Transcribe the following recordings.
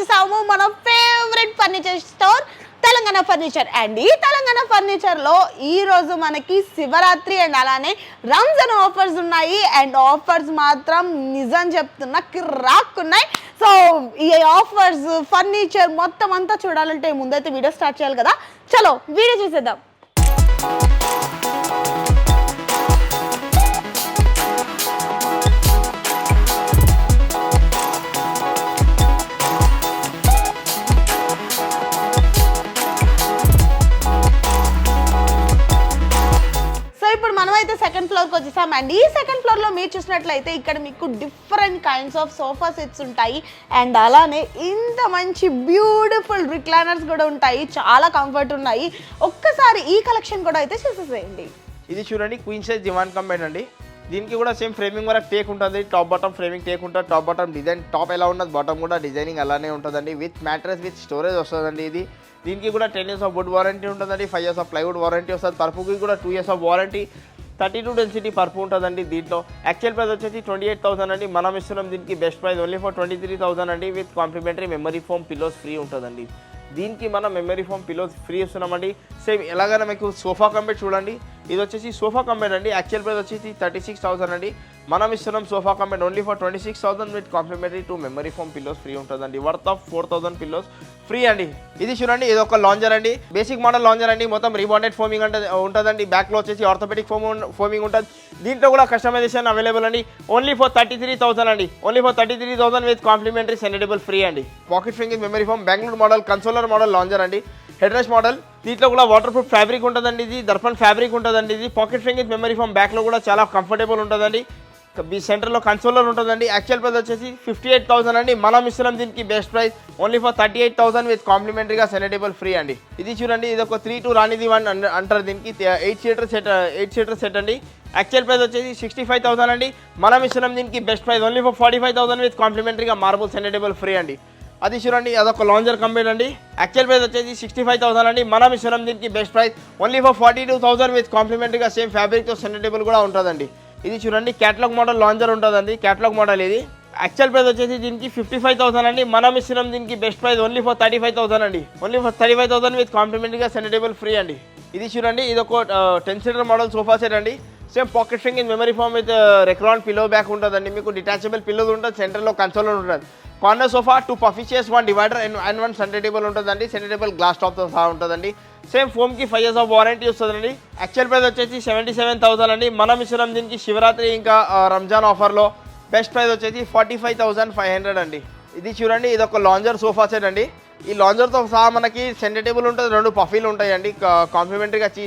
వచ్చేసాము మన favourite furniture store Telangana furniture and ఈ తెలంగాణ ఫర్నిచర్లో ఈ రోజు మనకి శివరాత్రి అండ్ అలానే రంజాన్ ఆఫర్స్ ఉన్నాయి. అండ్ ఆఫర్స్ మాత్రం నిజం చెప్తున్నా కిరాక్ ఉన్నాయి సో ఈ ఆఫర్స్ ఫర్నిచర్ మొత్తం అంతా చూడాలంటే ముందైతే వీడియో స్టార్ట్ చేయాలి కదా. చలో వీడియో చూసేద్దాం. సెకండ్ ఫ్లోర్కి వచ్చేసాం. అండ్ ఈ సెకండ్ ఫ్లోర్లో మీరు చూసినట్లయితే ఇక్కడ మీకు different kinds of sofa sets ఉంటాయి. అండ్ అలానే ఇంత మంచి బ్యూటిఫుల్ రిక్లైనర్స్ కూడా ఉంటాయి. చాలా కంఫర్ట్ ఉన్నాయి. ఒక్కసారి ఈ కలెక్షన్ కూడా అయితే చూసేసేయండి. ఇది చూడండి క్వీన్ సైజ్ దివాన్ కంబైన్ అండి. దీనికి కూడా సేమ్ ఫ్రేమింగ్ వరకు టేక్ ఉంటుంది. టాప్ బాటమ్ ఫ్రేమింగ్ టేక్ ఉంటుంది. టాప్ బాటమ్ డిజైన్ టాప్ ఎలా ఉన్నది బాటమ్ కూడా డిజైనింగ్ అలానే ఉంటుందండి. విత్ మ్యాట్రెస్ విత్ స్టోరేజ్ వస్తుందండి ఇది. దీనికి కూడా ten years of wood warranty ఉంటుందండి. Five years of plywood warranty వస్తుంది. పర్పుకి కూడా two years of warranty thirty two density పర్పు ఉంటుందండి దీంట్లో. యాక్చువల్ ప్రైస్ వచ్చేసి ట్వంటీ ఎయిట్ థౌసండ్ అండి. మనం ఇస్తున్నాం దీనికి best price only for twenty three thousand అండి with complimentary memory foam pillows free ఉంటుందండి. దీనికి మనం మెమరీ ఫోమ్ పిల్లోస్ ఫ్రీ ఇస్తున్నామండి. సేమ్ ఎలాగైనా మీకు సోఫా కంబెట్ చూడండి. ఇది వచ్చేసి సోఫా కంబెట్ అండి. యాక్చువల్ ప్రైస్ వచ్చేసి థర్టీ సిక్స్ థౌసండ్ అండి. మనం ఇస్తున్నాం sofa company only for twenty six thousand with complimentary two memory foam pillows free ఉంటుందండి. Worth of four thousand pillows free అండి. ఇది చూడండి ఇది ఒక లాంజర్ అండి. బేసిక్ మోడల్ లాంజర్ అండి. మొత్తం రీబాండెడ్ ఫోమింగ్ అంటే ఉంటుందండి. బ్యాక్లో వచ్చేసి ఆర్థోపెటిక్ ఫోమ్ ఫోమింగ్ ఉంటుంది. దీంట్లో కూడా కస్టమైజేషన్ అవైలబుల్ అండి. Only for thirty three thousand అండి. Only for thirty three thousand with complimentary centre table free అండి. Pocket ఫింగింగ్ memory foam Bengaluru model consoler model lounger అండి. హెడ్ రెస్ట్ మోడల్ దీంట్లో కూడా water proof fabric ఉంటుందండి ఇది. Darpan fabric ఉంటుందండి ఇది. పాకెట్ ఫింగింగ్ మెమరీ ఫోమ్ బ్యాక్లో కూడా చాలా కంఫర్టబుల్ ఉంటుందండి. మీ సెంటర్లో కన్సోలర్ ఉంటుందండి. యాక్చువల్ ప్రైస్ వచ్చేసి ఫిఫ్టీ ఎయిట్ థౌసండ్ అండి. మనం ఇస్తున్నాం దీనికి best price only for thirty eight thousand with కాంప్లిమెంటరీగా centre table free అండి. ఇది చూడండి ఇది ఒక త్రీ టూ రానిది వన్ అంటారు దీనికి. Eight seater set eight seater set అండి. యాక్చువల్ ప్రైస్ వచ్చేసి సిక్స్టీ ఫైవ్ థౌసండ్ అండి. మనం ఇస్తున్నాం దీనికి best price only for forty five thousand with కాంప్లిమెంటరీగా marble centre table free అండి. అది చూడండి అదొక లాంజర్ కంపెనీ అండి. యాక్చువల్ ప్రైస్ వచ్చేసి సిక్స్టీ ఫైవ్ థౌసండ్ అండి. మనం ఇస్తున్నాం దీనికి best price only for forty two thousand with కాంప్లిమెంటరీగా same ఫ్యాబ్రిక్తో సెనటేబుల్ కూడా ఉంటుందండి. ఇది చూడండి క్యాటలాగ్ మోడల్ లాంజర్ ఉంటుందండి. క్యాటలాగ్ మోడల్ ఇది. యాక్చువల్ ప్రైస్ వచ్చేసి దీనికి ఫిఫ్టీ ఫైవ్ థౌసండ్ అండి. మనం ఇస్తున్నాం దీనికి best price only for thirty five thousand అండి. Only for thirty five thousand with కాంప్లిమెంటరీగా centre table free అండి. ఇది చూడండి ఇది ఒక ten seater model sofa set అండి. Same pocket spring in memory foam with Recron pillow back ఉంటుందండి. మీకు డిటాచబుల్ పిల్లోస్ ఉంటుంది సెంటర్లో కన్సోల్ ఉంటుంది. Corner sofa two puffy chairs one divider and and one centre table ఉంటుందండి. సెంటర్ టేబుల్ గ్లాస్ టాప్తో సహా ఉంటుందండి. సేమ్ ఫోమ్కి ఫైవ్ ఇయర్స్ ఆఫ్ వారంటీ వస్తుందండి. యాక్చువల్ ప్రైస్ వచ్చేసి సెవెంటీ సెవెన్ థౌసండ్ అండి. మనం ఇస్తున్నాం దీనికి శివరాత్రి ఇంకా రంజాన్ ఆఫర్లో బెస్ట్ ప్రైస్ వచ్చేసి forty five thousand five hundred అండి. ఇది చూడండి ఇది ఒక లాంజర్ సోఫా సెట్ అండి. ఈ లాంజర్తో సహా మనకి సెంటర్ టేబుల్ ఉంటుంది రెండు పఫీలు ఉంటాయండి. కాంప్లిమెంటరీగా చీ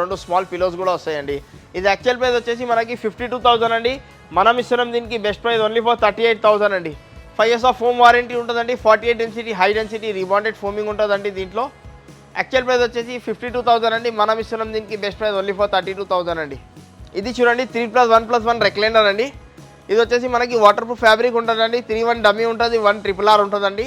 రెండు స్మాల్ పిలోస్ కూడా వస్తాయండి. ఇది యాక్చువల్ ప్రైస్ వచ్చేసి మనకి ఫిఫ్టీ టూ థౌసండ్ అండి. మనం ఇస్తున్నాం దీనికి best price only for thirty eight thousand అండి. Five years of foam warranty ఉంటుందండి. Forty eight density high density rebonded foaming ఉంటుందండి దీంట్లో. యాక్చువల్ ప్రైస్ వచ్చేసి ఫిఫ్టీ టూ థౌసండ్ అండి. మనం ఇస్తున్నాం దీనికి best price only for thirty two thousand అండి. ఇది చూడండి three plus one plus one recliner అండి. ఇది వచ్చేసి మనకి వాటర్ ప్రూఫ్ ఫ్యాబ్రిక్ ఉంటుందండి. త్రీ వన్ డమ్మీ ఉంటుంది వన్ ట్రిపుల్ ఆర్ ఉంటుందండి.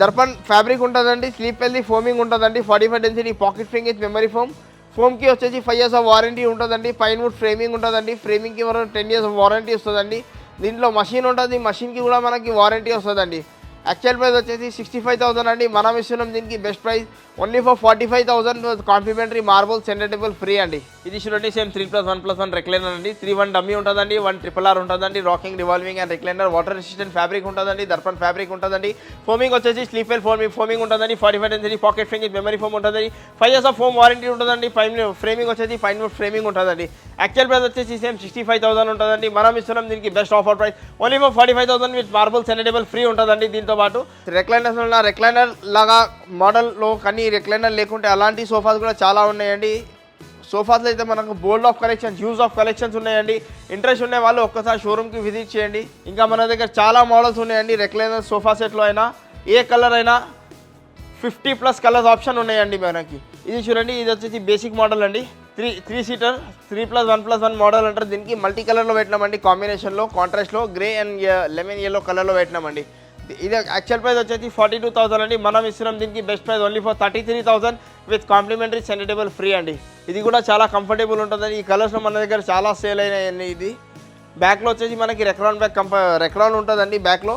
దర్పన్ ఫ్యాబ్రిక్ ఉంటుందండి స్లీప్ హెల్దీ ఫోమింగ్ ఉంటుందండి forty five density pocket ఫింగ్ with memory foam ఫోమ్కి వచ్చేసి ఫైవ్ ఇయర్స్ ఆఫ్ వారంటీ ఉంటుందండి పైన్ వుడ్ ఫ్రేమింగ్ ఉంటుందండి ఫ్రేమింగ్కి వరకు టెన్ ఇయర్స్ ఆఫ్ వారంటీ వస్తుందండి. దీంట్లో మషిన్ ఉంటుంది మషిన్కి కూడా మనకి వారంటీ వస్తుందండి. యాక్చువల్ ప్రైస్ వచ్చేసి సిక్స్టీ ఫైవ్ థౌసండ్ అండి. మనం ఇస్తున్నాం దీనికి best price only for forty five thousand complimentary marble centre table free అండి. ఇది చూడండి same three plus one plus one recliner అండి. త్రీ వన్ డమ్మీ ఉంటుందండి వన్ ట్రిపుల్ ఆర్ ఉంటుందండి rocking revolving and recliner water resistant fabric ఉంటుందండి Darpan fabric ఉంటుందండి. Foaming వచ్చేసి Sleepwell foaming foaming ఉంటుందండి forty five density pocket ఫింగ్ memory foam ఉంటుందండి. Five years of foam warranty ఉంటుందండి పైన ఫ్రేమింగ్ వచ్చేసి పైన ఫ్రేమింగ్ ఉంటుందండి. యాక్చువల్ ప్రైస్ వచ్చేసి సేమ్ సిక్స్టీ ఫైవ్ థౌసండ్ ఉంటుందండి. మనం ఇస్తున్నాం దీనికి best offer price only for forty five thousand with marble centre table free ఉంటుందండి దీంతో పాటు. రెక్లైనర్స్ ఉన్న రెక్లైనర్ లాగా మోడల్లో కానీ రెక్లైనర్ లేకుంటే అలాంటి సోఫాస్ కూడా చాలా ఉన్నాయండి. సోఫాస్లో అయితే మనకు bold of collections use of collections ఉన్నాయండి. ఇంట్రెస్ట్ ఉన్న వాళ్ళు ఒక్కసారి షోరూమ్కి విజిట్ చేయండి. ఇంకా మన దగ్గర చాలా మోడల్స్ ఉన్నాయండి. రెక్లైనర్ సోఫా సెట్లో అయినా ఏ కలర్ అయినా ఫిఫ్టీ ప్లస్ కలర్స్ ఆప్షన్ ఉన్నాయండి మనకి. ఇది చూడండి ఇది వచ్చేసి బేసిక్ మోడల్ అండి. Three three seater three plus one plus one model అంటారు. దీనికి మల్టీ కలర్లో పెట్టినామండి కాంబినేషన్లో కాంట్రాస్ట్లో గ్రే అండ్ లెమన్ ఎల్లో కలర్లో పెట్టినామండి. ఇది యాక్చువల్ ప్రైస్ వచ్చేసి ఫార్టీ టూ థౌసండ్ అండి. మనం ఇస్తున్నాం దీనికి best price only for thirty three thousand with complimentary centre table free అండి. ఇది కూడా చాలా కంఫర్టబుల్ ఉంటుందండి. ఈ కలర్స్ మన దగ్గర చాలా సేల్ అయినాయండి ఇది. బ్యాక్లో వచ్చేసి మనకి రెక్రాన్ బ్యాక్ కంప రెక్రాన్ ఉంటుందండి బ్యాక్లో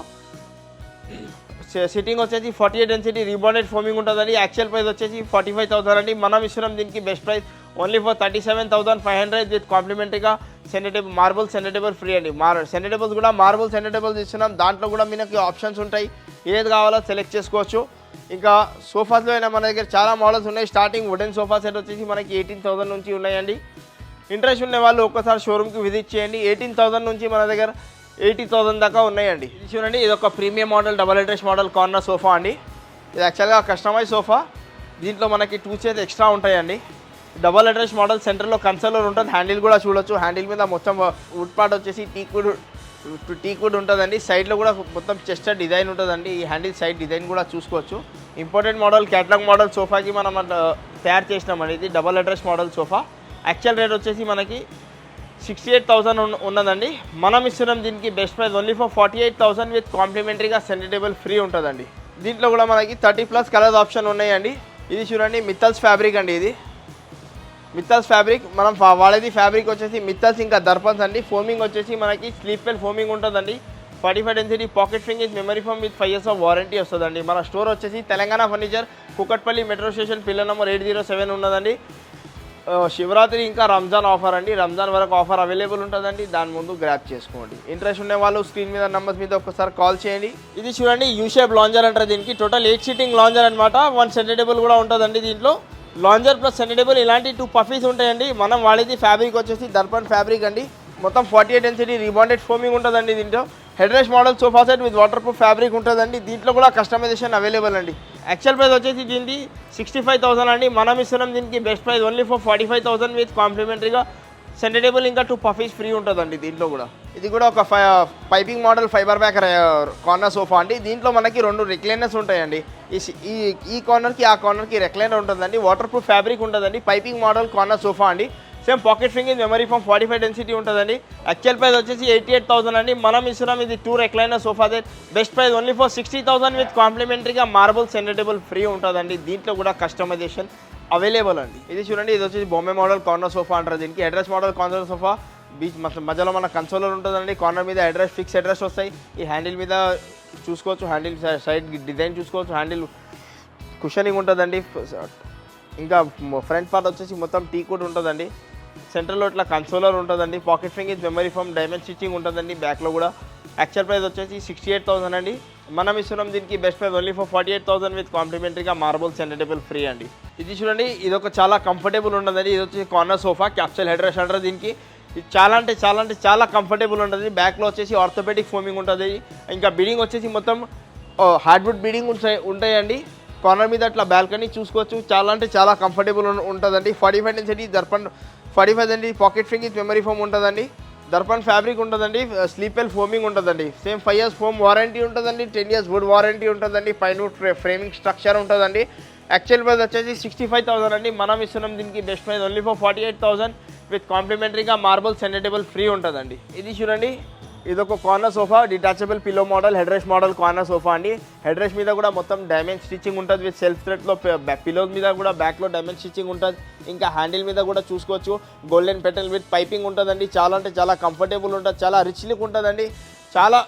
సిట్టింగ్ వచ్చేసి forty eight density rebonded foaming ఉంటుందండి యాక్చువల్ ప్రైస్ వచ్చేసి ఫార్టీ ఫైవ్ థౌసండ్ అండి. మనం ఇస్తున్నాం దీనికి best price only for thirty seven thousand five hundred with కాంప్లిమెంటరీగా centre table marble centre table free అండి. మార్ సెనటేబుల్స్ కూడా మార్బుల్ సెనటేబుల్స్ ఇస్తున్నాం. దాంట్లో కూడా మీకు ఆప్షన్స్ ఉంటాయి. ఏది కావాలో సెలెక్ట్ చేసుకోవచ్చు. ఇంకా సోఫాస్లో అయినా మన దగ్గర చాలా మోడల్స్ ఉన్నాయి. స్టార్టింగ్ వుడెన్ సోఫా సెట్ వచ్చేసి మనకి ఎయిటీన్ థౌసండ్ నుంచి ఉన్నాయండి. ఇంట్రెస్ట్ ఉన్న వాళ్ళు ఒక్కసారి షోరూమ్కి విజిట్ చేయండి. ఎయిటీన్ థౌసండ్ నుంచి మన దగ్గర ఎయిటీ థౌసండ్ దాకా ఉన్నాయండి. ఇది చూడండి ఇది ఒక premium model double address model corner sofa అండి. ఇది యాక్చువల్గా కస్టమైజ్ సోఫా. దీంట్లో మనకి టూ చైర్స్ ఎక్స్ట్రా ఉంటాయండి. డబల్ అడ్రస్ మోడల్ సెంటర్లో కన్సోలర్ ఉంటుంది. హ్యాండిల్ కూడా చూడొచ్చు. హ్యాండిల్ మీద మొత్తం uh, వుడ్ పార్ట్ వచ్చేసి టీక్వుడ్ టీక్వుడ్ ఉంటుందండి. సైడ్లో కూడా మొత్తం చెస్ట్ డిజైన్ ఉంటుందండి. ఈ హ్యాండిల్ సైడ్ డిజైన్ కూడా చూసుకోవచ్చు. ఇంపార్టెంట్ మోడల్ క్యాటలాగ్ మోడల్ సోఫాకి మనం అట్లా తయారు చేసినామండి ఇది double headrest model sofa. Actual rate వచ్చేసి మనకి సిక్స్టీ ఎయిట్ థౌసండ్ ఉన్నదండి. మనం ఇస్తున్నాం దీనికి best price only for forty eight thousand with కాంప్లిమెంటరీగా centre table free ఉంటుందండి. దీంట్లో కూడా మనకి థర్టీ ప్లస్ కలర్స్ ఆప్షన్ ఉన్నాయండి. ఇది చూడండి మిత్తల్స్ ఫ్యాబ్రిక్ అండి ఇది. మిత్తల్స్ ఫ్యాబ్రిక్ మనం వాడేది ఫ్యాబ్రిక్ వచ్చేసి మిత్తల్స్ ఇంకా దర్పన్స్ అండి. ఫోమింగ్ వచ్చేసి మనకి స్లీప్ వెల్ ఫోమింగ్ ఉంటుందండి. Forty five density pocket ఫింగ్ with memory foam with five years of warranty వస్తుందండి. మన స్టోర్ వచ్చేసి Telangana furniture Kukatpally metro station pillar number eight zero seven ఉన్నదండి. శివరాత్రి ఇంకా రంజాన్ ఆఫర్ అండి. రంజాన్ వరకు ఆఫర్ అవైలబుల్ ఉంటుందండి. దాని ముందు గ్రాప్ చేసుకోండి. ఇంట్రెస్ట్ ఉన్న వాళ్ళు స్క్రీన్ మీద నంబర్స్ మీద ఒకసారి కాల్ చేయండి. ఇది చూడండి యూ షేప్ లాంజర్ అంటారు దీనికి. టోటల్ ఎయిట్ సీటింగ్ లాంజర్ అనమాట వన్ సెంటేబుల్ కూడా ఉంటుందండి దీంట్లో. లాంజర్ ప్లస్ సెంటేబుల్ ఇలాంటి టూ పఫీస్ ఉంటాయండి. మనం వాడేది ఫ్యాబ్రిక్ వచ్చేసి దర్పన్ ఫ్యాబ్రిక్ అండి. మొత్తం forty eight density rebonded foaming ఉంటుందండి దీంట్లో. Headrest model sofa set with waterproof fabric ఉంటుందండి. దీంట్లో కూడా కస్టమైజేషన్ అవైలబుల్ అండి. యాక్చువల్ ప్రైస్ వచ్చేసి దీనికి సిక్స్టీ ఫైవ్ థౌసండ్ అండి. మనం ఇస్తున్నాం దీనికి best price only for forty five thousand with కాంప్లిమెంటరీగా centre table ఇంకా టూ పఫీస్ ఫ్రీ ఉంటుందండి దీంట్లో కూడా. ఇది కూడా ఒక ఫై piping model fibre back corner sofa అండి. దీంట్లో మనకి రెండు రిక్లైనర్స్ ఉంటాయండి. ఈ ఈ కార్నర్కి ఆ కార్నర్కి రెక్లైనర్ ఉంటుందండి. వాటర్ ప్రూఫ్ ఫ్యాబ్రిక్ ఉంటుందండి. పైపింగ్ మోడల్ కార్నర్ సోఫా అండి. Same pocket ఫింగింగ్ memory foam forty five density ఉంటుందండి. యాక్చువల్ ప్రైస్ వచ్చేసి ఎయిటీ ఎయిట్ థౌసండ్ అండి. మనం ఇస్తున్నాం ఇది two recliner sofa set best price only for sixty thousand with కాంప్లిమెంటరీగా marble centre table free ఉంటుందండి. దీంట్లో కూడా కస్టమైజేషన్ అవైలబుల్ అండి. ఇది చూడండి ఇది వచ్చేసి బొమ్మే మోడల్ కార్నర్ సోఫా అంటారు దీనికి. అడ్రస్ మోడల్ కార్నర్ సోఫా బీచ్ మధ్యలో మన కన్సోలర్ ఉంటుందండి. కార్నర్ మీద అడ్రస్ ఫిక్స్ అడ్రస్ వస్తాయి. ఈ హ్యాండిల్ మీద చూసుకోవచ్చు హ్యాండిల్ సైడ్ డిజైన్ చూసుకోవచ్చు హ్యాండిల్ కుషనింగ్ ఉంటుందండి. ఇంకా ఫ్రంట్ పార్ట్ వచ్చేసి మొత్తం టీ కూడా ఉంటుందండి. సెంటర్లో ఇట్లా కన్సోలర్ ఉంటుందండి. Pocket ఫింగింగ్ memory foam diamond stitching ఉంటుందండి. బ్యాక్లో కూడా. యాక్చువల్ ప్రైస్ వచ్చేసి సిక్స్టీ ఎయిట్ థౌసండ్ అండి. మనం ఇస్తున్నాం దీనికి best price only for forty eight thousand with కాంప్లిమెంటరీగా marble centre table free అండి. ఇది చూడండి ఇది ఒక చాలా కంఫర్టబుల్ ఉంటుందండి ఇది వచ్చేసి corner sofa capsule head rest అంటారు దీనికి. ఇది చాలా అంటే చాలా అంటే చాలా కంఫర్టబుల్ ఉంటుంది బ్యాక్లో వచ్చేసి ఆర్థోపెటిక్ ఫోమింగ్ ఉంటుంది. ఇంకా బిడింగ్ వచ్చేసి మొత్తం హార్డ్వుడ్ బిడింగ్ ఉంటాయి ఉంటాయండి. కార్నర్ మీద అట్లా బాల్కనీ చూసుకోవచ్చు. చాలా అంటే చాలా కంఫర్టబుల్ ఉంటుందండి. ఫార్టీ ఫైవ్ నుంచి దర్పణ్ ఫార్టీ ఫైవ్ అండి. పాకెట్ ఫింగ్ మెమరీ ఫోమ్ ఉంటుందండి. దర్పన్ ఫ్యాబ్రిక్ ఉంటుందండి. స్లీపెల్ ఫోమింగ్ ఉంటుందండి. Same five years foam warranty ఉంటుందండి. టెన్ ఇయర్స్ వుడ్ వారంటీ ఉంటుందండి. పైన ఫ్రేమింగ్ స్ట్రక్చర్ ఉంటుందండి. యాక్చువల్ ప్రైస్ వచ్చేసి సిక్స్టీ ఫైవ్ థౌసండ్ అండి. మనం ఇస్తున్నాం దీనికి best price only for forty eight thousand with కాంప్లిమెంటరీగా marble centre table free ఉంటుందండి. ఇది చూడండి. ఇది ఒక corner sofa detachable pillow model head rest model corner sofa అండి. హెడ్ రెస్ట్ మీద కూడా మొత్తం డైమండ్ స్టిచ్చింగ్ ఉంటుంది విత్ సెల్ఫ్ థ్రెడ్లో పిలోస్ మీద కూడా బ్యాక్లో డైమండ్ స్టిచ్చింగ్ ఉంటుంది. ఇంకా హ్యాండిల్ మీద కూడా చూసుకోవచ్చు. గోల్డెన్ పెటల్ విత్ పైపింగ్ ఉంటుందండి. చాలా అంటే చాలా కంఫర్టబుల్ ఉంటుంది. చాలా రిచ్ లుక్ ఉంటుందండి. చాలా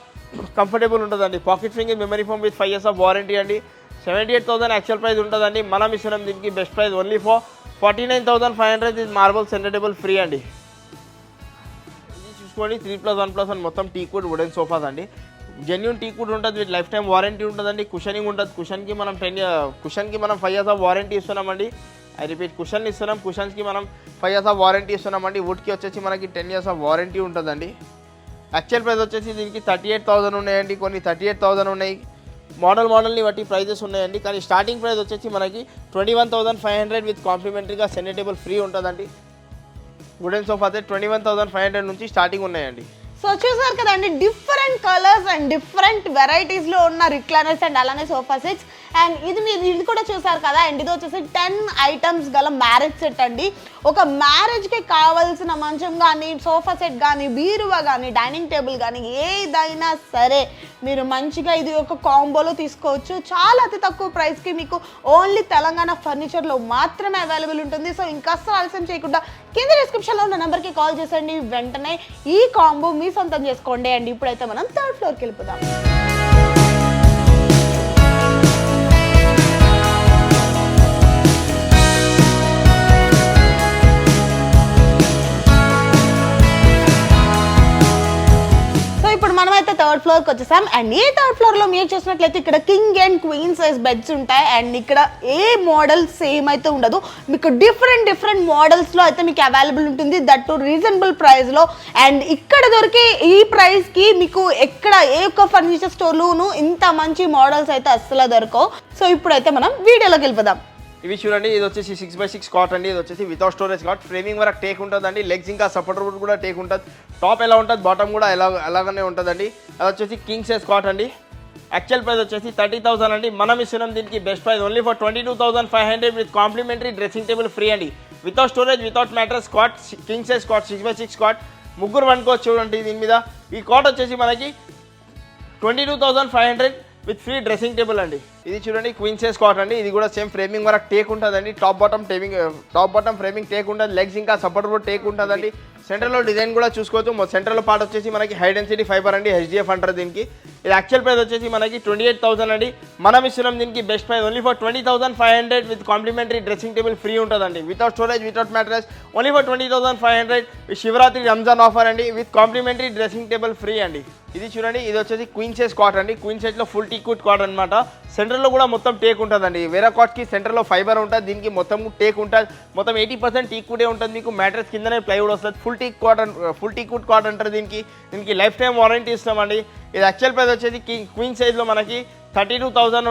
కంఫర్టబుల్ ఉంటుందండి. Pocket finger memory foam with five years of warranty అండి. Seventy eight thousand actual price ఉంటుందండి. మనం ఇస్తున్నాం దీనికి best price only for forty nine thousand five hundred ఇది మార్బల్ సెంటేబుల్ ఫ్రీ అండి. తీసుకోండి. Three plus one plus one మొత్తం teakwood wooden sofas అండి. జెన్యున్ టీ కుడ్ ఉంటుంది విత్ లైఫ్ టైం వారంటీ ఉంటుందండి. కుషనింగ్ ఉంటుంది. కుషన్కి మనం టెన్ కుషన్కి మనం ఫైవ్ ఇయర్స్ ఆఫ్ వారంటీ ఇస్తున్నామండి. ఐ రిపీట్ కుషన్ ఇస్తున్నాం. కుషన్స్కి మనం ఫైవ్ ఇయర్స్ ఆఫ్ వారంటీ ఇస్తున్నామండి. వుడ్కి వచ్చేసి మనకి టెన్ ఇయర్స్ ఆఫ్ వారంటీ ఉంటుందండి. యాక్చువల్ ప్రైస్ వచ్చేసి దీనికి థర్టీ ఎయిట్ థౌసండ్ ఉన్నాయండి. కొన్ని థర్టీ ఎయిట్ థౌసండ్ ఉన్నాయి మోడల్ మోడల్ని బట్టి ప్రైజెస్ ఉన్నాయండి. కానీ స్టార్టింగ్ ప్రైస్ వచ్చేసి మనకి twenty one thousand five hundred with కాంప్లిమెంటరీగా centre table free ఉంటుందండి. వుడెన్ సోఫా అయితే twenty one thousand five hundred నుంచి స్టార్టింగ్ ఉన్నాయండి. సో చూసారు కదండి డిఫరెంట్ కలర్స్ అండ్ డిఫరెంట్ వెరైటీస్లో ఉన్న రిక్లైనర్స్ అండ్ అలానే సోఫా సెట్స్ అండ్ ఇది మీరు ఇది కూడా చూసారు కదా అండ్ ఇది వచ్చేసి టెన్ ఐటమ్స్ గల మ్యారేజ్ సెట్ అండి. ఒక మ్యారేజ్కి కావాల్సిన మంచం కానీ సోఫా సెట్ కానీ బీరువా కానీ డైనింగ్ టేబుల్ కానీ ఏదైనా సరే మీరు మంచిగా ఇది ఒక కాంబోలో తీసుకోవచ్చు. చాలా అతి తక్కువ ప్రైస్కి మీకు ఓన్లీ తెలంగాణ ఫర్నిచర్లో మాత్రమే అవైలబుల్ ఉంటుంది. సో ఇంకా ఆలస్యం చేయకుండా కింద డిస్క్రిప్షన్లో ఉన్న నెంబర్కి కాల్ చేసండి వెంటనే ఈ కాంబో మీ సొంతం చేసుకోండి. అండ్ ఇప్పుడైతే మనం థర్డ్ ఫ్లోర్కి వెళ్ళిపోదాం. మనమైతే థర్డ్ ఫ్లోర్కి వచ్చేసాం. అండ్ ఈ థర్డ్ ఫ్లోర్లో మీరు చూసినట్లయితే ఇక్కడ king and queen size beds ఉంటాయి. అండ్ ఇక్కడ ఏ మోడల్ సేమ్ అయితే ఉండదు. మీకు డిఫరెంట్ డిఫరెంట్ మోడల్స్లో అయితే మీకు అవైలబుల్ ఉంటుంది. దట్ టు రీజనబుల్ ప్రైస్లో. అండ్ ఇక్కడ దొరికే ఈ ప్రైస్కి మీకు ఎక్కడ ఏ ఒక్క ఫర్నిచర్ స్టోర్లోను ఇంత మంచి మోడల్స్ అయితే అస్సలు దొరకవు. సో ఇప్పుడైతే మనం వీడియోలోకి వెళ్ళిపోదాం. ఇవి చూడండి ఇది వచ్చేసి సిక్స్ బై సిక్స్ కాట్ అండి ఇది వచ్చేసి వితౌట్ స్టోరేజ్ కాట్ ఫ్రేమింగ్ వరకు టేక్ ఉంటుందండి లెగ్స్ ఇంకా సపోర్టర్ కూడా టేక్ ఉంటుంది. టాప్ ఎలా ఉంటుంది బాటమ్ కూడా ఎలా ఎలాగనే ఉంటుందండి. అది వచ్చేసి కింగ్ సైజ్ కాట్ అండి. యాక్చువల్ ప్రైస్ వచ్చేసి థర్టీ థౌసండ్ అండి. మనం ఇస్తున్నాం దీనికి best price only for twenty two thousand five hundred with complimentary dressing table free అండి. Without storage without mattress cot king size cot six by six cot ముగ్గురు వండుకోవచ్చు చూడండి దీని మీద. ఈ కాట్ వచ్చేసి మనకి twenty two thousand five hundred with free dressing table అండి. ఇది చూడండి క్వీన్ సైజ్ కాట్ అండి. ఇది కూడా సేమ్ ఫ్రేమింగ్ వరకు టేక్ ఉంటుందండి. టాప్ బాటమ్ టేమింగ్ టాప్ బాటమ్ ఫ్రేమింగ్ టేక్ ఉంటుంది. లెగ్స్ ఇంకా సపోర్ట్ కూడా టేక్ ఉంటుందండి. సెంటర్లో డిజైన్ కూడా చూసుకోవచ్చు. సెంటర్లో పార్ట్ వచ్చేసి మనకి హై డెన్సిటీ ఫైబర్ అండి హెచ్డిఎఫ్ అంటారు దీనికి. ఇది యాక్చువల్ ప్రైస్ వచ్చేసి మనకి ట్వంటీ ఎయిట్ థౌసండ్ అండి. మనం ఇస్తున్నాం దీనికి best price only for twenty thousand five hundred with complimentary dressing table free ఉంటుందండి. Without storage without mattress only for twenty thousand five hundred Shivaratri Ramzan offer అండి. With complimentary dressing table free అండి. ఇది చూడండి ఇది వచ్చేసి queen size cot అండి. Queen సైజ్లో full teakwood cot అనమాట సెంటర్లో కూడా మొత్తం టేక్ ఉంటుందండి. వేరే కాట్కి సెంటర్లో ఫైబర్ ఉంటుంది. దీనికి మొత్తం టేక్ ఉంటుంది. మొత్తం ఎయిటీ పర్సెంట్ టీక్వుడే ఉంటుంది మీకు. మ్యాట్రెస్ కిందనే ప్లైవుడ్ వస్తుంది. Full teak cot full teakwood cot అంటారు దీనికి. దీనికి లైఫ్ టైం వారంటీ ఇస్తామండి. ఇది యాక్చువల్ ప్రైస్ వచ్చేసి క్వీన్ సైజ్లో మనకి thirty two thousand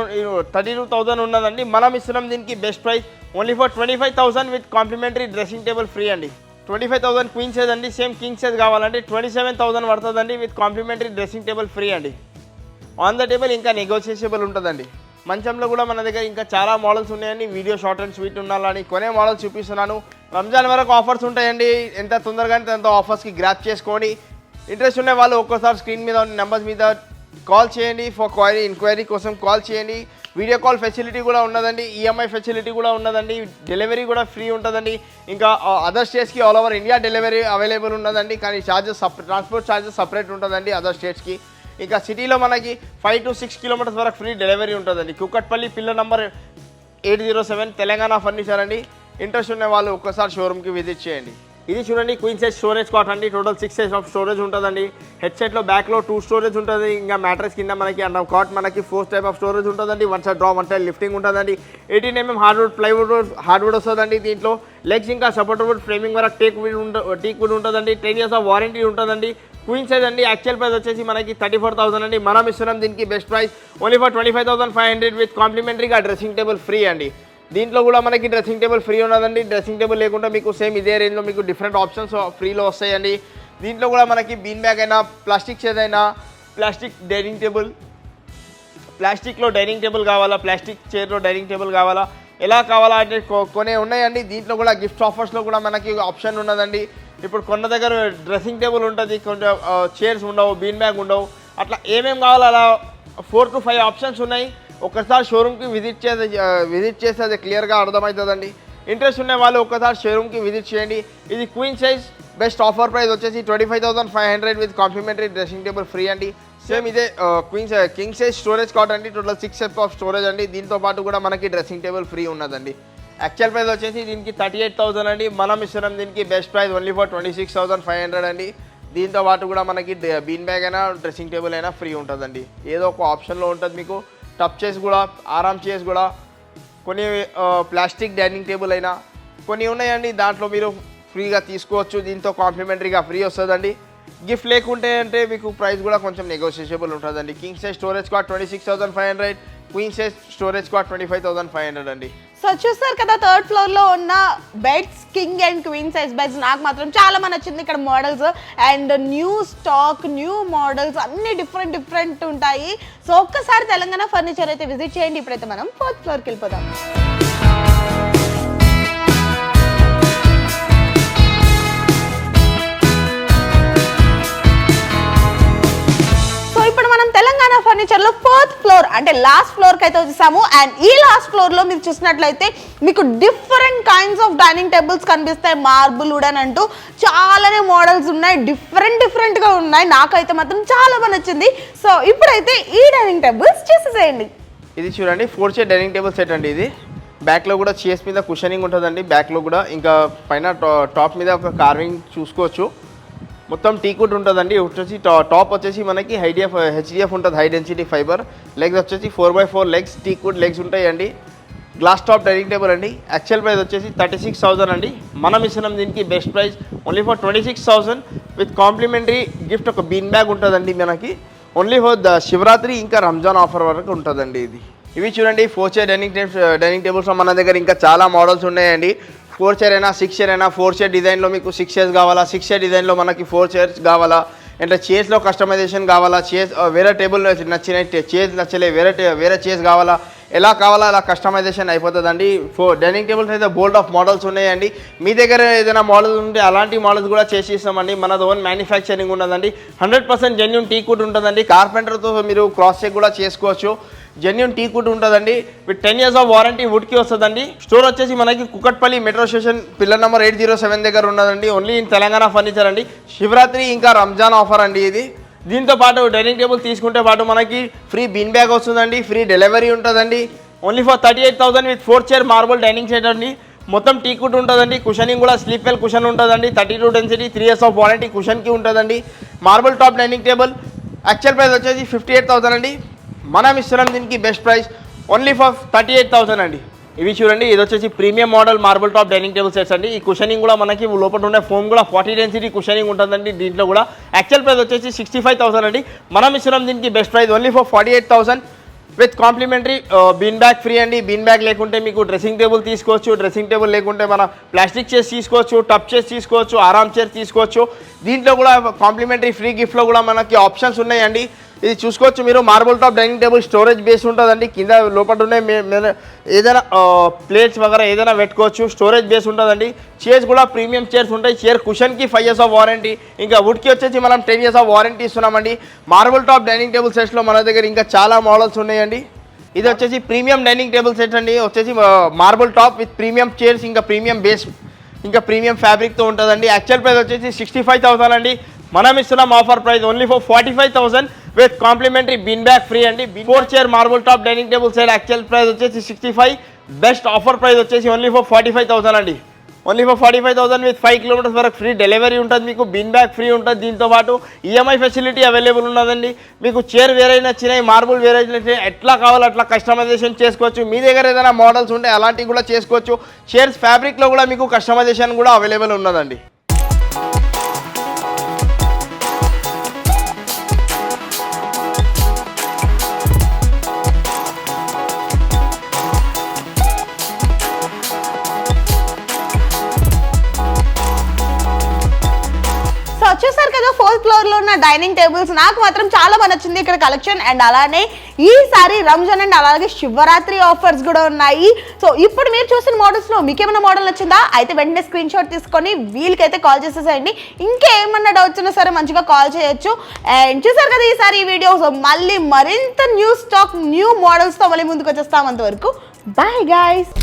thirty two thousand ఉన్నదండి. మనం ఇస్తున్నాం దీనికి best price only for twenty five thousand with complimentary dressing table free అండి. Twenty five thousand queen size అండి సేమ్ కింగ్ సైజ్ కావాలంటే ట్వంటీ సెవెన్ థౌసండ్ పడుతుందండి with complimentary dressing table free అండి. On the table ఇంకా negotiable ఉంటుందండి. మంచంలో కూడా మన దగ్గర ఇంకా చాలా మోడల్స్ ఉన్నాయండి. వీడియో షార్ట్ అండ్ స్వీట్ ఉండాలని కొనే మోడల్స్ చూపిస్తున్నాను. రంజాన్ వరకు ఆఫర్స్ ఉంటాయండి. ఎంత తొందరగా అంటే అంత ఆఫర్స్కి గ్రాప్ చేసుకోండి ఇంట్రెస్ట్ ఉండే వాళ్ళు ఒక్కోసారి స్క్రీన్ మీద నెంబర్స్ మీద కాల్ చేయండి ఫర్ క్వైరీ ఎంక్వైరీ కోసం కాల్ చేయండి. వీడియో కాల్ ఫెసిలిటీ కూడా ఉన్నదండి ఈఎంఐ ఫెసిలిటీ కూడా ఉన్నదండి డెలివరీ కూడా ఫ్రీ ఉంటుందండి. ఇంకా అదర్ స్టేట్స్కి all over India delivery available ఉన్నదండి కానీ ఛార్జెస్ ట్రాన్స్పోర్ట్ ఛార్జెస్ సపరేట్ ఉంటుందండి అదర్ స్టేట్స్కి ఇంకా సిటీలో మనకి ఫైవ్ టు సిక్స్ కిలోమీటర్స్ వరకు ఫ్రీ డెలివరీ ఉంటుందండి. Kukatpally pillar number eight zero seven Telangana furniture అండి. ఇంట్రెస్ట్ ఉన్న వాళ్ళు ఒక్కసారి షోరూమ్కి విజిట్ చేయండి. ఇది చూడండి క్వీన్ సైజ్ స్టోరేజ్ కాట్ అండి. Total six size of storage ఉంటుందండి. హెడ్సెట్లో బ్యాక్లో టూ స్టోరేజ్ ఉంటుంది. ఇంకా మ్యాట్రెస్ కింద మనకి అండ్ కాట్ మనకి ఫోర్ టైప్ ఆఫ్ స్టోరేజ్ ఉంటుందండి. One side draw one side lifting ఉంటుందండి. Eighteen MM hardwood plywood hardwood వస్తుందండి దీంట్లో. లెగ్స్ ఇంకా సపోర్ట్ వుడ్ ఫ్రేమింగ్ వరకు టేక్ వుడ్ ఉంట టేక్ వుడ్ ఉంటుందండి. టెన్ ఇయర్స్ ఆఫ్ వారంటీ ఉంటుందండి. క్వీన్ సైజ్ అండి. యాక్చువల్ ప్రైస్ వచ్చేసి మనకి థర్టీ ఫోర్ థౌసండ్ అండి. మనం ఇస్తున్నాం దీనికి best price only for twenty five thousand five hundred with కాంప్లిమెంటరీగా dressing table free అండి. దీంట్లో కూడా మనకి డ్రెస్సింగ్ టేబుల్ ఫ్రీ ఉన్నదండి. డ్రెస్సింగ్ టేబుల్ లేకుండా మీకు సేమ్ ఇదే రేంజ్లో మీకు డిఫరెంట్ ఆప్షన్స్ ఫ్రీలో వస్తాయండి. దీంట్లో కూడా మనకి బీన్ బ్యాగ్ అయినా ప్లాస్టిక్ చైర్ అయినా ప్లాస్టిక్ డైనింగ్ టేబుల్ ప్లాస్టిక్లో డైనింగ్ టేబుల్ కావాలా ప్లాస్టిక్ చైర్లో డైనింగ్ టేబుల్ కావాలా ఎలా కావాలా అంటే కొ- కొనే ఉన్నాయండి. దీంట్లో కూడా గిఫ్ట్ ఆఫర్స్లో కూడా మనకి ఆప్షన్ ఉన్నదండి. ఇప్పుడు కొన్న దగ్గర డ్రెస్సింగ్ టేబుల్ ఉంటుంది కొంచెం చైర్స్ ఉండవు బీన్ బ్యాగ్ ఉండవు. అట్లా ఏమేమి కావాలో అలా ఫోర్ టు ఫైవ్ ఆప్షన్స్ ఉన్నాయి. ఒకసారి షోరూమ్కి విజిట్ చేసే విజిట్ చేస్తే అది క్లియర్గా అర్థమవుతుందండి. ఇంట్రెస్ట్ ఉన్న వాళ్ళు ఒకసారి షోరూమ్కి విజిట్ చేయండి. ఇది queen size best offer price వచ్చేసి twenty five thousand five hundred with complimentary dressing table free అండి. సేమ్ ఇదే queen king size storage cot అండి. టోటల్ సిక్స్ సెప్ ఆఫ్ స్టోరేజ్ అండి. దీంతో పాటు కూడా మనకి డ్రెస్సింగ్ టేబుల్ ఫ్రీ ఉన్నదండి. యాక్చువల్ ప్రైస్ వచ్చేసి దీనికి థర్టీ ఎయిట్ థౌసండ్ అండి. మనం ఇస్తున్నాం దీనికి best price only for twenty six thousand five hundred అండి. దీంతో పాటు కూడా మనకి బీన్ బ్యాగ్ అయినా డ్రెస్సింగ్ టేబుల్ అయినా ఫ్రీ ఉంటుందండి. ఏదో ఒక ఆప్షన్లో ఉంటుంది మీకు. టప్ చేసి కూడా ఆరామ్ చేసి కూడా కొన్ని ప్లాస్టిక్ డైనింగ్ టేబుల్ అయినా కొన్ని ఉన్నాయండి. దాంట్లో మీరు ఫ్రీగా తీసుకోవచ్చు. దీంతో కాంప్లిమెంటరీగా ఫ్రీ వస్తుందండి. గిఫ్ట్ లేకుంటే అంటే మీకు ప్రైస్ కూడా కొంచెం నెగోషియబుల్ ఉంటుందండి. King size storage cot twenty six thousand five hundred queen size storage cot twenty five thousand five hundred అండి. సో చూస్తారు కదా థర్డ్ ఫ్లోర్లో ఉన్న beds king and queen size beds నాకు మాత్రం చాలా మంది నచ్చింది ఇక్కడ models and new stock new models అన్ని డిఫరెంట్ డిఫరెంట్ ఉంటాయి. సో ఒక్కసారి తెలంగాణ ఫర్నిచర్ అయితే విజిట్ చేయండి. ఇప్పుడైతే మనం ఫోర్త్ ఫ్లోర్కి వెళ్ళిపోదాం. అంటే లాస్ట్ ఫ్లోర్కి అయితే వచ్చేసాము. అండ్ ఈ లాస్ట్ ఫ్లోర్లో మీరు చూసినట్లయితే మీకు different kinds of dining tables కనిపిస్తాయి. మార్బుల్ ఉడన్ అంటూ చాలానే మోడల్స్ ఉన్నాయి. డిఫరెంట్ డిఫరెంట్గా ఉన్నాయి. నాకైతే మాత్రం చాలా బాగా నచ్చింది. సో ఇప్పుడైతే ఈ డైనింగ్ టేబుల్స్ చేసేసేయండి. ఇది చూడండి. Four chair dining table set అండి ఇది. బ్యాక్లో కూడా చేస్ మీద కుషనింగ్ ఉంటుందండి. బ్యాక్లో కూడా ఇంకా పైన టా- టాప్ మీద ఒక కార్వింగ్ చూసుకోవచ్చు. మొత్తం టీకుడ్ ఉంటుందండి. వచ్చేసి టా- టాప్ వచ్చేసి మనకి హైడిఎఫ్ హెచ్డిఎఫ్ ఉంటుంది హై డెన్సిటీ ఫైబర్. లెగ్స్ వచ్చేసి four by four legs teakwood legs ఉంటాయండి. గ్లాస్ టాప్ డైనింగ్ టేబుల్ అండి. యాక్చువల్ ప్రైస్ వచ్చేసి థర్టీ సిక్స్ థౌసండ్ అండి. మనం ఇస్తున్నాం దీనికి best price. Only for twenty six thousand with complimentary gift ఒక బీన్ బ్యాగ్ ఉంటుందండి మనకి. ఓన్లీ ఫర్ ద శివరాత్రి ఇంకా రంజాన్ ఆఫర్ వరకు ఉంటుందండి ఇది. ఇవి చూడండి four chair dining tables dining tables మన దగ్గర ఇంకా చాలా మోడల్స్ ఉన్నాయండి. ఫోర్ చైర్ అయినా సిక్స్ చైర్ అయినా ఫోర్ చైర్ డిజైన్లో మీకు సిక్స్ చైర్స్ కావాలా? సిక్స్ చైర్ డిజైన్లో మనకి ఫోర్ చైర్స్ కావాలా? అంటే చైర్స్లో కస్టమైజేషన్ కావాలా? చైర్స్ వేరే టేబుల్ నచ్చిన చైర్స్ నచ్చలే వేరే వేరే చైర్స్ కావాలా? ఎలా కావాలా? అలా కస్టమైజేషన్ అయిపోతుందండి. ఫోర్ డైనింగ్ టేబుల్స్ అయితే బోల్డ్ ఆఫ్ మోడల్స్ ఉన్నాయండి. మీ దగ్గర ఏదైనా మోడల్ ఉంటే అలాంటి మోడల్స్ కూడా చేసి ఇస్తామండి. మనది ఓన్ మ్యానుఫ్యాక్చరింగ్ ఉన్నదండి. హండ్రెడ్ పర్సెంట్ జెన్యున్ టీ కుట్ ఉంటుందండి. కార్పెంటర్తో మీరు క్రాస్ చెక్ కూడా చేసుకోవచ్చు. జెన్యున్ టీ కుడ్ ఉంటుందండి. With ten years of warranty వుడ్కి వస్తుందండి. స్టోర్ వచ్చేసి మనకి Kukatpally metro station pillar number eight zero seven దగ్గర ఉన్నదండి. ఓన్లీ ఇన్ తెలంగాణ ఫర్నిచర్ అండి. శివరాత్రి ఇంకా రంజాన్ ఆఫర్ అండి ఇది. దీంతో పాటు డైనింగ్ టేబుల్ తీసుకుంటే పాటు మనకి ఫ్రీ బీన్ బ్యాగ్ వస్తుందండి. ఫ్రీ డెలివరీ ఉంటుందండి. Only for thirty eight thousand with four chair marble dining set అండి. మొత్తం టీ కుట్ ఉంటుందండి. కుషనింగ్ కూడా స్లీప్ వెల్ కుషన్ ఉంటుందండి. Thirty two density three years of warranty కుషన్కి ఉంటుందండి. Marble top dining table actual price వచ్చేసి fifty eight thousand అండి. మనం ఇస్తున్నాం దీనికి best price only for thirty eight thousand అండి. ఇవి చూడండి ఇది వచ్చేసి premium model marble top dining table sets అండి. ఈ కుషనింగ్ కూడా మనకి లోపల ఉండే ఫోమ్ కూడా ఫార్టీ డెన్సిటీ కుషనింగ్ ఉంటుందండి దీంట్లో కూడా. యాక్చువల్ ప్రైస్ వచ్చేసి సిక్స్టీ ఫైవ్ థౌసండ్ అండి. మనం ఇస్తున్నాం దీనికి best price only for forty eight thousand with complimentary bean bag free అండి. బీన్ బ్యాగ్ లేకుంటే మీకు డ్రెస్సింగ్ టేబుల్ తీసుకోవచ్చు డ్రెస్సింగ్ టేబుల్ లేకుంటే మన ప్లాస్టిక్ చైర్స్ తీసుకోవచ్చు టప్ చైర్స్ తీసుకోవచ్చు ఆరామ్ చైర్ తీసుకోవచ్చు. దీంట్లో కూడా కాంప్లిమెంటరీ ఫ్రీ గిఫ్ట్లో కూడా మనకి ఆప్షన్స్ ఉన్నాయండి. ఇది చూసుకోవచ్చు మీరు marble top dining table storage base ఉంటుందండి. కింద లోపల ఉండే ఏదైనా ప్లేట్స్ వగర ఏదైనా పెట్టుకోవచ్చు. స్టోరేజ్ బేస్ ఉంటుందండి. చైర్స్ కూడా ప్రీమియం చైర్స్ ఉంటాయి. చైర్ కుషన్కి ఫైవ్ ఇయర్స్ ఆఫ్ వారంటీ ఇంకా వుడ్కి వచ్చేసి మనం టెన్ ఇయర్స్ ఆఫ్ వారంటీ ఇస్తున్నామండి. మార్బుల్ టాప్ డైనింగ్ టేబుల్ సెట్స్లో మన దగ్గర ఇంకా చాలా మోడల్స్ ఉన్నాయండి. ఇది వచ్చేసి ప్రీమియం డైనింగ్ టేబుల్ సెట్ అండి. వచ్చేసి marble top with premium chairs ఇంకా ప్రీమియం బేస్ ఇంకా ప్రీమియం ఫ్యాబ్రిక్తో ఉంటుందండి. యాక్చువల్ ప్రైస్ వచ్చేసి సిక్స్టీ ఫైవ్ థౌసండ్ అండి. మనం ఇస్తున్నాం offer price only for forty five thousand with complimentary bean bag free అండి. Four chair marble top dining table set actual price వచ్చేసి sixty five best offer price వచ్చేసి only for forty five thousand అండి. Only for forty five thousand with five kilometres వరకు free delivery ఉంటుంది మీకు bin bag free ఉంటుంది. దీంతో పాటు EMI facility available ఉన్నదండి. మీకు చైర్ వేరే నచ్చినాయి మార్బుల్ వేరే నచ్చినాయి ఎట్లా కావాలో అట్లా కస్టమైజేషన్ చేసుకోవచ్చు. మీ దగ్గర ఏదైనా మోడల్స్ ఉంటే అలాంటివి కూడా చేసుకోవచ్చు. చైర్స్ ఫ్యాబ్రిక్లో కూడా మీకు కస్టమైజేషన్ కూడా అవైలబుల్ ఉన్నదండి. చూసారు ఫోర్త్ ఫ్లోర్లో ఉన్న డైనింగ్ టేబుల్స్ నాకు మాత్రం చాలా బాగా నచ్చింది ఇక్కడ కలెక్షన్. అండ్ అలానే ఈసారి రంజాన్ అండ్ అలాగే శివరాత్రి ఆఫర్స్ కూడా ఉన్నాయి. సో ఇప్పుడు మీరు చూసిన మోడల్స్లో మీకు ఏమైనా మోడల్ నచ్చిందా? అయితే వెంటనే స్క్రీన్ షాట్ తీసుకొని వీళ్ళకైతే కాల్ చేసేసేయండి. ఇంకేమన్నా డౌట్స్ ఉన్నా సరే మంచిగా కాల్ చేయొచ్చు. అండ్ చూసారు కదా ఈసారి ఈ వీడియో? సో మళ్ళీ మరింత న్యూ స్టాక్ న్యూ మోడల్స్తో మళ్ళీ ముందుకు వచ్చేస్తాం అంతవరకు. Bye guys